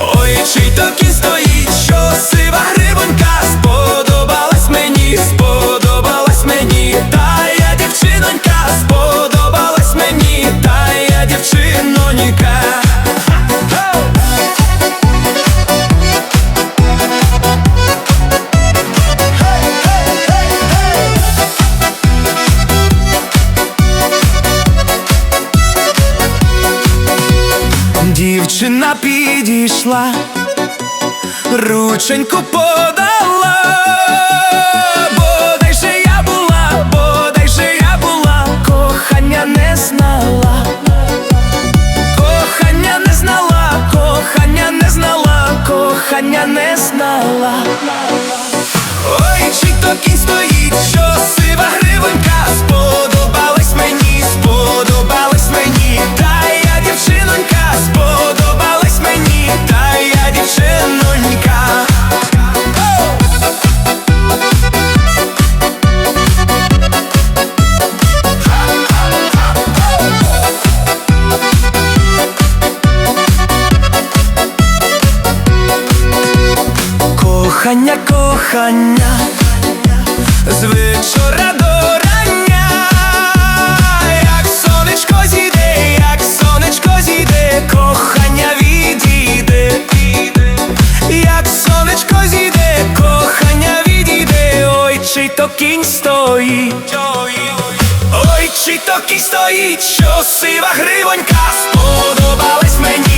Ой, чий то кісто Дівчина підійшла, рученьку подала, Кохання, кохання, з вечора до рання, як сонечко зійде, як сонечко зійде, кохання відійде, як сонечко зійде, кохання відійде, ой, чи то кінь стоїть, ой, чи то кінь стоїть, що сива гривонька? Сподобалась мені.